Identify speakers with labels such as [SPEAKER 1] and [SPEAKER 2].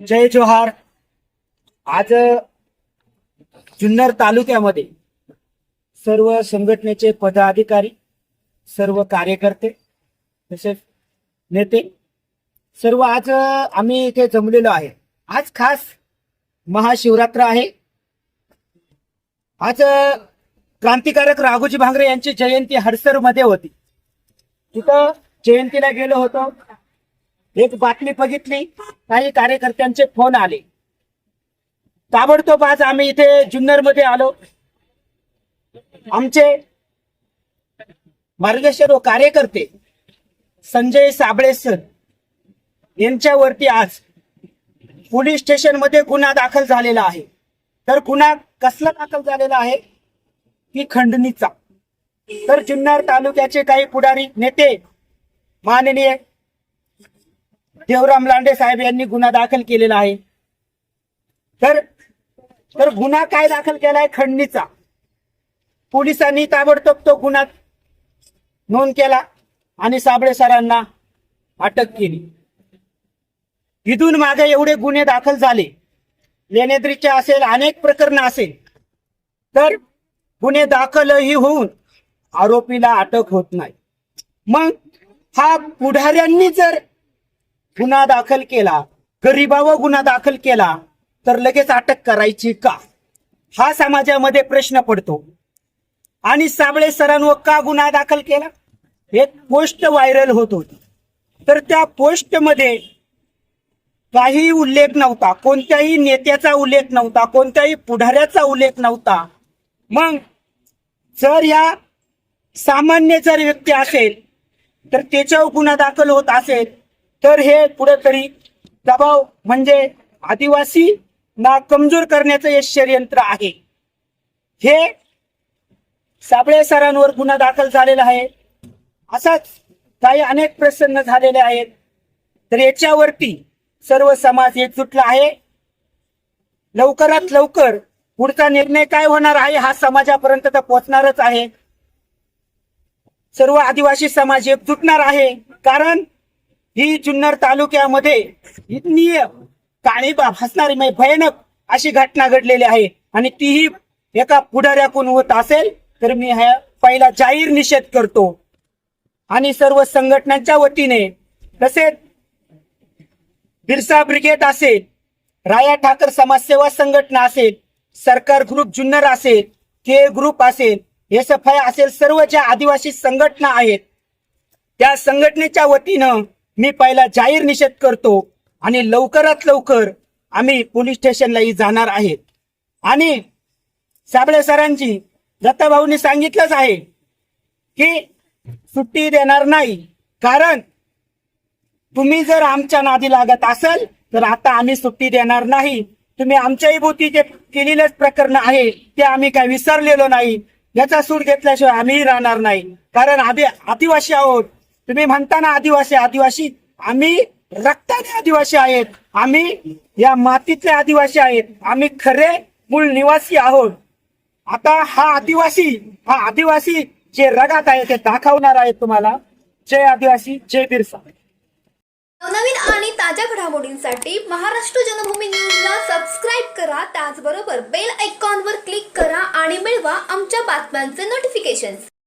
[SPEAKER 1] जय जोहार. आज जुन्नर तालुक्यामध्ये सर्व संघटनेचे पदाधिकारी सर्व कार्यकर्ते तसेच नेते सर्व आज आम्ही इथे जमलेलो आहे. आज खास महाशिवरात्र आहे. आज क्रांतिकारक राघोजी भांगरे यांची जयंती हडसरमध्ये होती. तिथं जयंतीला गेलो होतो. एक बातमी बघितली. काही कार्यकर्त्यांचे फोन आले. ताबडतोब आज आम्ही इथे जुन्नरमध्ये आलो. आमचे मार्गदर्शक व कार्यकर्ते संजय साबळे सर यांच्यावरती आज पोलीस स्टेशनमध्ये गुन्हा दाखल झालेला आहे. तर गुन्हा कसला दाखल झालेला आहे? की खंडणीचा. तर जुन्नर तालुक्याचे काही पुढारी नेते माननीय देवराम लांडे साहेब यांनी गुन्हा दाखल केलेला आहे. तर तर गुन्हा काय दाखल केलाय? खंडणीचा. पोलिसांनी ताबडतोब तो गुन्हा नोंद केला आणि साबळे सरांना अटक केली. इथून मागे एवढे गुन्हे दाखल झाले. लेनेद्रीचे असेल अनेक प्रकरण असेल. तर गुन्हे दाखलही होऊन आरोपीला अटक होत नाही. मग हा पुढाऱ्यांनी जर गुन्हा दाखल केला गरिबावर गुन्हा दाखल केला तर लगेच अटक करायची का? हा समाजामध्ये प्रश्न पडतो. आणि साबळे सरांवर का गुन्हा दाखल केला? एक पोस्ट व्हायरल होत होती. तर त्या पोस्टमध्ये काही उल्लेख नव्हता कोणत्याही नेत्याचा उल्लेख नव्हता कोणत्याही पुढाऱ्याचा उल्लेख नव्हता. मग जर या सामान्य जर व्यक्ती असेल तर त्याच्यावर गुन्हा दाखल होत असेल तर हे कुठेतरी दबाव म्हणजे आदिवासी ना कमजोर करण्याचं हे षडयंत्र आहे. हे साबळे सरांवर गुन्हा दाखल झालेला आहे. असाच काही अनेक प्रसंग झालेले आहेत. तर याच्यावरती सर्व समाज एकजुटला आहे. लवकरात लवकर पुढचा निर्णय काय होणार आहे हा समाजापर्यंत तर पोहोचणारच आहे. सर्व आदिवासी समाज एकजुटणार आहे. कारण ही जुन्नर तालुक्यामध्ये इतनीय काळी हसणारी म्हणजे भयानक अशी घटना घडलेली आहे. आणि तीही एका पुढाऱ्याकून होत असेल तर मी ह्या पहिला जाहीर निषेध करतो. आणि सर्व संघटनांच्या वतीने तसेच बिरसा ब्रिगेड असेल राया ठाकर समाजसेवा संघटना असेल सरकार ग्रुप जुन्नर असेल के ग्रुप असेल एस एफ आय असेल सर्व ज्या आदिवासी संघटना आहेत त्या संघटनेच्या वतीनं मी पहिला जाहीर निषेध करतो आणि लवकरात लवकर आम्ही पोलीस स्टेशनलाही जाणार आहेत आणि साबळे सरांची दत्ताभाऊंनी सांगितलंच आहे की सुट्टी देणार नाही. कारण तुम्ही जर आमच्या नादी लागत असाल तर आता आम्ही सुट्टी देणार नाही. तुम्ही आमच्याही भोवती जे केलेलंच प्रकरण आहे ते आम्ही काय विसरलेलो नाही. याचा सूट घेतल्याशिवाय आम्हीही राहणार नाही. कारण आम्ही आदिवासी आहोत. तुम्ही म्हणता ना आदिवासी आदिवासी आम्ही रक्ताने आदिवासी आहेत. आम्ही या मातीतले आदिवासी आहेत. आम्ही खरे मूळ निवासी आहोत. आता हा आदिवासी हा आदिवासी जे रगात आहे ते दाखवणार आहे तुम्हाला. जय आदिवासी जय बिरसा.
[SPEAKER 2] नवनवीन आणि ताज्या घडामोडींसाठी महाराष्ट्र जनभूमी न्यूजला सबस्क्राईब करा. त्याचबरोबर बेल आयकॉनवर क्लिक करा आणि मिळवा आमच्या बातम्यांचे नोटिफिकेशन्स